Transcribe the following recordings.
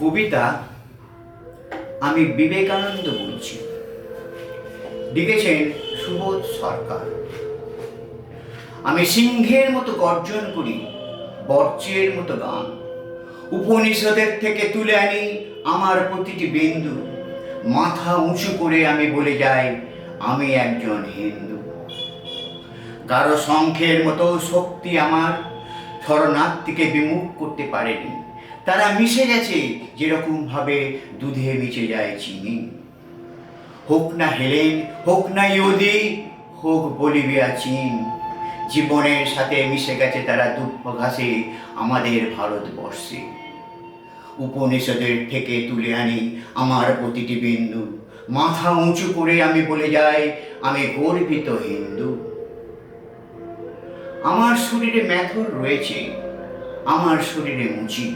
কবিতা আমি বিবেকানন্দ বলছি। লিখেছেন সুবোধ সরকার। আমি সিংহের মতো গর্জন করি, বর্জ্যের মতো গান। উপনিষদের থেকে তুলে আনি আমার প্রতিটি বিন্দু। মাথা উঁচু করে আমি বলে যাই, আমি একজন হিন্দু। কারও শঙ্খের মতো শক্তি আমার, শরণার্থীকে বিমুখ করতে পারেনি। তারা মিশে গেছে, যেরকম ভাবে দুধে মিশে যায় চিনি। হোক না হেলেন, হোক না ইহুদি, হোক বলিভিয়া, চীন, জীবনের সাথে মিশে গেছে তারা দুঃখ ঘাসে আমাদের ভারতবর্ষে। উপনিষদের থেকে তুলে আনি আমার প্রতিটি বিন্দু। মাথা উঁচু করে আমি বলে যাই, আমি গর্বিত হিন্দু। আমার শরীরে মেথর রয়েছে, আমার শরীরে মুচি।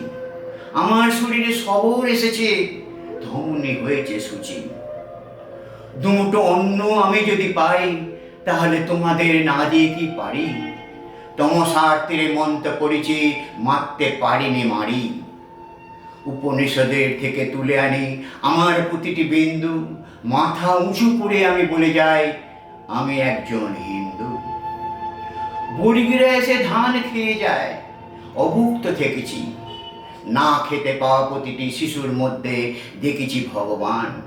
আমার শরীরে সবর এসেছে, ধমনি হয়েছে সূচি। দুটো অন্ন আমি যদি পাই, তাহলে তোমাদের না দিয়ে কি পারি? তমসার তীরে মন্ত্র পড়েছি, মারতে পারিনি মারি। উপনিষদের থেকে তুলে আনি আমার প্রতিটি বিন্দু, মাথা উঁচু করে আমি বলে যাই, আমি একজন হিন্দু। বুড়িগিরা এসে ধান খেয়ে যায়, অভুক্ত থেকেছি। না খেতে পাওয়া প্রতিটি শিশুর মধ্যে দেখেছি ভগবান।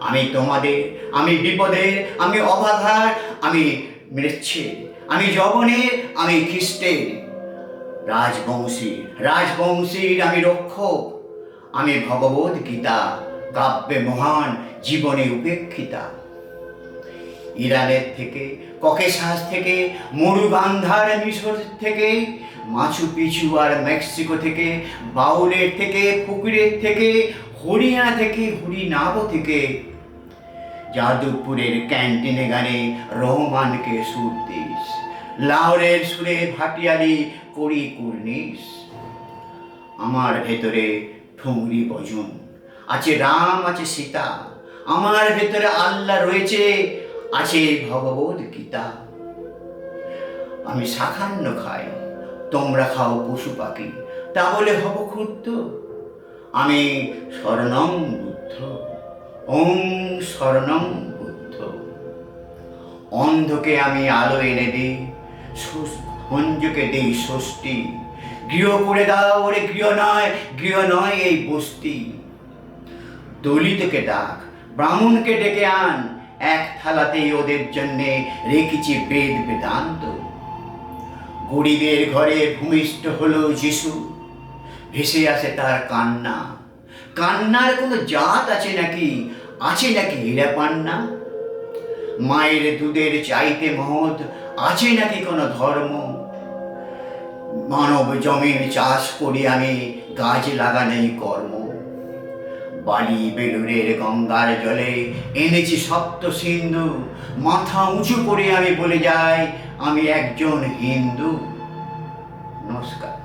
আমি তোমাদের, আমি বিপদের আমি অবাধার, আমি মৃচ্ছের আমি জবনের আমি খ্রিস্টের। রাজবংশীর রাজবংশীর আমি রক্ষক, আমি ভগবত গীতা কাব্যে মহান, জীবনে উপেক্ষিতা। ইরানের থেকে, ককেশাস থেকে মরুবান্ধার মিশর থেকে মাছু পিছু আর মেক্সিকো থেকে, বাউলের থেকে, পুকুরের থেকে, হরিয়ানা থেকে হরিনাব থেকে, যাদবপুরের ক্যান্টিনে গানে রহমানকে সুর দিস, লাহোরের সুরে ভাটিয়ালি করি কুর্নিস আমার ভেতরে ঠুংরি বজন, আছে রাম, আছে সীতা, আমার ভেতরে আল্লাহ রয়েছে আছে ভগবত গীতা। আমি শাখান্ন খাই, তোমরা খাও পশু পাখি, তাহলে হব ক্ষুদ্র। আমি স্বর্ণম বুদ্ধ ওং স্বর্ণম বুদ্ধ। অন্ধকে আমি আলো এনে দিই মঞ্জুকে দিই ষষ্ঠী গৃহ করে দাও ওরে গৃহ নয় গৃহ নয় এই বস্তি। দলিতকে ডাক, ব্রাহ্মণকে ডেকে আন এক থালাতেই ওদের জন্যে রেখেছি বেদ বেদান্ত। গরিবের ঘরে ভূমিষ্ঠ হলো যিশু। ভেসে আসে তার কান্না। কান্নার কোনো জাত আছে নাকি? আছে নাকি হীরা পান্না মায়ের দুধের চাইতে মহৎ আছে নাকি কোনো ধর্ম? মানব জমিন চাষ করি আমি, গাছ লাগানোই কর্ম। বালি বেলুরের গঙ্গার জলে এনেছি সপ্ত সিন্ধু। মাথা উঁচু করে আমি বলে যাই, আমি একজন হিন্দু। নমস্কার।